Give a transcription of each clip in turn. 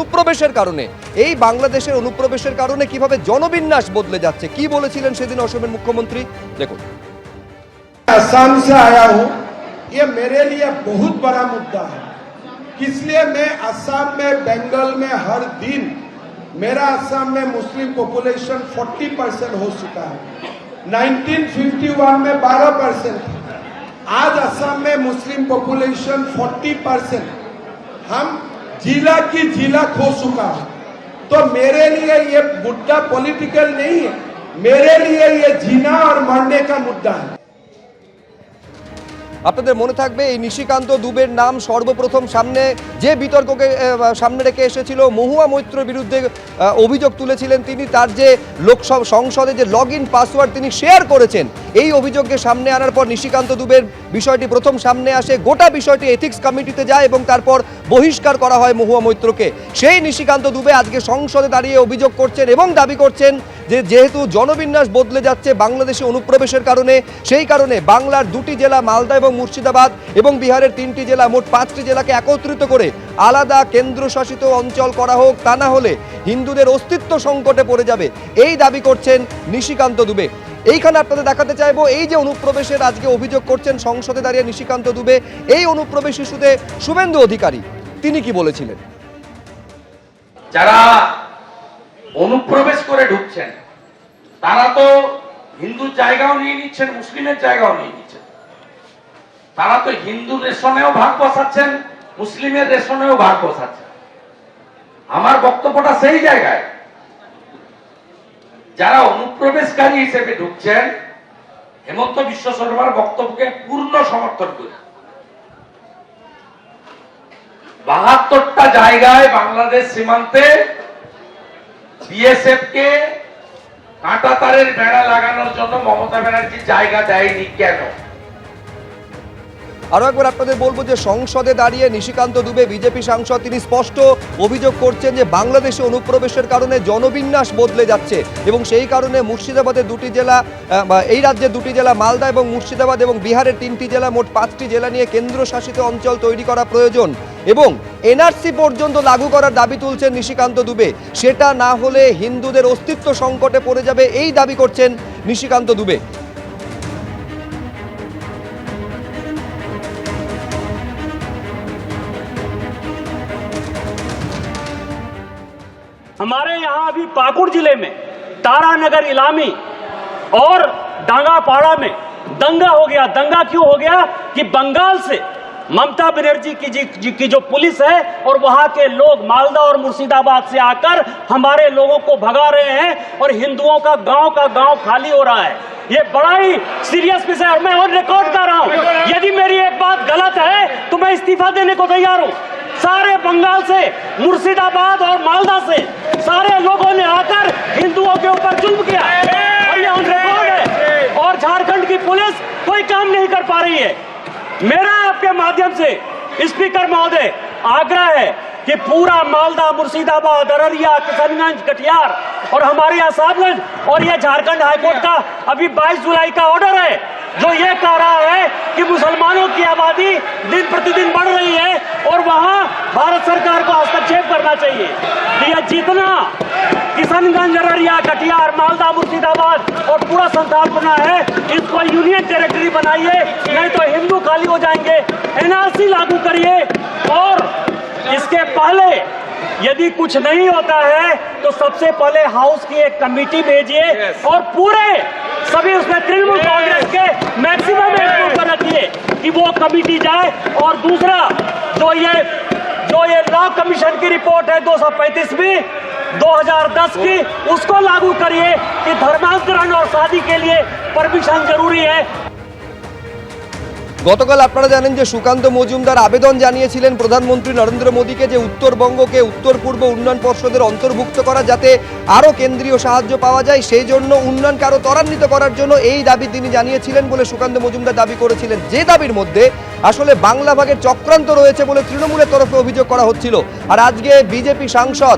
অনুপ্রবেশের কারণে এই বাংলাদেশের অনুপ্রবেশের কারণে কিভাবে জনবিন্যাস বদলে যাচ্ছে কি বলেছিলেন সেদিন অসমের মুখ্যমন্ত্রী দেখুন असम से आया हूं ये मेरे लिए बहुत बड़ा मुद्दा है इसलिए मैं असम में बंगाल में हर दिन मेरा असम में मुस्लिम पॉपुलेशन 40 परसेंट हो चुका है 1951 में 12 परसेंट आज असम में मुस्लिम पॉपुलेशन 40 परसेंट हम जिला की जिला खो चुका है तो मेरे लिए ये मुद्दा पॉलिटिकल नहीं है मेरे लिए ये जीना और मरने का मुद्दा है আপনাদের মনে থাকবে এই নিশিকান্ত দুবের নাম সর্বপ্রথম সামনে যে বিতর্ককে আহ, সামনে রেখে এসেছিল মহুয়া মৈত্রর বিরুদ্ধে আহ, অভিযোগ তুলেছিলেন তিনি তার যে লোকসভা সংসদে যে লগ ইন পাসওয়ার্ড তিনি শেয়ার করেছেন এই অভিযোগকে সামনে আনার পর নিশিকান্ত দুবের বিষয়টি প্রথম সামনে আসে, গোটা বিষয়টি এথিক্স কমিটিতে যায় এবং তারপর বহিষ্কার করা হয় মহুয়া মৈত্রকে। সেই নিশিকান্ত দুবে আজকে সংসদে দাঁড়িয়ে অভিযোগ করছেন এবং দাবি করছেন যে যেহেতু জনবিন্যাস বদলে যাচ্ছে বাংলাদেশে অনুপ্রবেশের কারণে, সেই কারণে বাংলার দুটি জেলা মালদা এবং মুর্শিদাবাদ এবং বিহারের তিনটি জেলা মোট পাঁচটি জেলাকে একত্রিত করে আলাদা কেন্দ্রশাসিত অঞ্চল করা হোক, তা না হলে হিন্দুদের অস্তিত্ব সংকটে পড়ে যাবে। এই দাবি করছেন নিশিকান্ত দুবে। এইখানে আপনাদের দেখাতে চাইব, এই যে অনুপ্রবেশের আজকে অভিযোগ করছেন সংসদে দাঁড়িয়ে নিশিকান্ত দুবে, এই অনুপ্রবেশ ইস্যুতে শুভেন্দু অধিকারী, তিনি কি বলেছিলেন? যারা অনুপ্রবেশ করে ঢুকছেন, তারা তো হিন্দুর জায়গাও নিয়ে নিচ্ছেন, মুসলিমের জায়গাও নিয়ে নিচ্ছেন। তারা তো হিন্দু রেশনেও ভাগ বসাচ্ছেন, মুসলিমের রেশনেও ভাগ বসাচ্ছেন। আমার বক্তব্যটা সেই জায়গায়। যারা অনুপ্রবেশকারী হিসেবে ঢুকছেন, হেমন্ত বিশ্ব শর্মার বক্তব্যকে পূর্ণ সমর্থন করি। বাহাত্তরটা জায়গায় বাংলাদেশ সীমান্তে বিএসএফ কে কাঁটা তারের বেড়া লাগানোর জন্য মমতা ব্যানার্জি জায়গা দেয়নি কেন? আরও একবার আপনাদের বলব যে সংসদে দাঁড়িয়ে নিশিকান্ত দুবে বিজেপি সাংসদ, তিনি স্পষ্ট অভিযোগ করছেন যে বাংলাদেশে অনুপ্রবেশের কারণে জনবিন্যাস বদলে যাচ্ছে এবং সেই কারণে মুর্শিদাবাদের দুটি জেলা এই রাজ্যে দুটি জেলা, মালদা এবং মুর্শিদাবাদ এবং বিহারের তিনটি জেলা মোট পাঁচটি জেলা নিয়ে কেন্দ্রশাসিত অঞ্চল তৈরি করা প্রয়োজন এবং এনআরসি পর্যন্ত লাগু করার দাবি তুলছেন নিশিকান্ত দুবে। সেটা না হলে হিন্দুদের অস্তিত্ব সংকটে পড়ে যাবে, এই দাবি করছেন নিশিকান্ত দুবে। हमारे यहाँ अभी पाकुड़ ज़िले में तारानगर इलामी और डांगापाड़ा में दंगा हो गया। दंगा क्यों हो गया कि बंगाल से ममता बनर्जी की जी, जी की जो पुलिस है और वहाँ के लोग मालदा और मुर्शिदाबाद से आकर हमारे लोगों को भगा रहे हैं और हिंदुओं का गाँव का गाँव खाली हो रहा है। ये बड़ा ही सीरियस विषय और मैं और रिकॉर्ड कर रहा हूँ। यदि मेरी एक बात गलत है तो मैं इस्तीफा देने को तैयार हूँ। सारे बंगाल से मुर्शिदाबाद और मालदा से सारे लोगों ने आकर हिंदुओं के ऊपर जुल्म किया। और ये रिकॉर्ड है। और झारखंड की पुलिस कोई काम नहीं कर पा रही है। मेरा आपके माध्यम से स्पीकर महोदय, आग्रह है कि पूरा मालदा, मुर्शिदाबाद, अररिया, किशनगंज, कटिहार और हमारे यहाँ साहबगंज और ये झारखंड हाईकोर्ट का अभी 22 जुलाई का ऑर्डर है। जो ये कह रहा है कि मुसलमानों की आबादी दिन प्रतिदिन बढ़ रही है और वहाँ भारत सरकार को हस्तक्षेप करना चाहिए। कि ये जितना किशनगंज अररिया कटिहार मालदा मुर्शिदाबाद और पूरा संथालपुरा है इसको यूनियन टेरिटरी बनाइए नहीं तो हिंदू खाली हो जाएँगे। एनआरसी लागू करिए और इसके पहले यदि कुछ नहीं होता है तो सबसे पहले हाउस की एक कमेटी भेजिए और पूरे सभी उसमें तृणमूल कांग्रेस के मैक्सिमम एम्प्लॉय को रखिए कि वो कमेटी जाए और दूसरा, जो ये जो ये लॉ कमीशन की रिपोर्ट है 235वीं 2010 की, उसको लागू करिए कि धर्मांतरण और शादी के लिए परमिशन ज़रूरी है। গতকাল আপনারা জানেন যে সুকান্ত মজুমদার আবেদন জানিয়েছিলেন প্রধানমন্ত্রী নরেন্দ্র মোদীকে যে উত্তরবঙ্গকে উত্তর পূর্ব উন্নয়ন পর্ষদের অন্তর্ভুক্ত করা যাতে আরও কেন্দ্রীয় সাহায্য পাওয়া যায়, সেই জন্য উন্নয়নকে আরও ত্বরান্বিত করার জন্য এই দাবি তিনি জানিয়েছিলেন বলে সুকান্ত মজুমদার দাবি করেছিলেন। যে দাবির মধ্যে আসলে বাংলা ভাগের চক্রান্ত রয়েছে বলে তৃণমূলের তরফে অভিযোগ করা হচ্ছিল। আর আজকে বিজেপি সাংসদ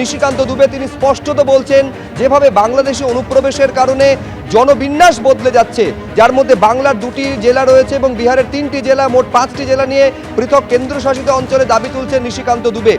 নিশিকান্ত দুবে তিনি স্পষ্টত বলছেন, যেভাবে বাংলাদেশে অনুপ্রবেশের কারণে জনবিন্যাস বদলে যাচ্ছে। যার মধ্যে বাংলার দুটি জেলা রয়েছে এবং বিহারের তিনটি জেলা, মোট পাঁচটি জেলা নিয়ে পৃথক কেন্দ্রশাসিত অঞ্চলে দাবি তুলছে নিশিকান্ত দুবে।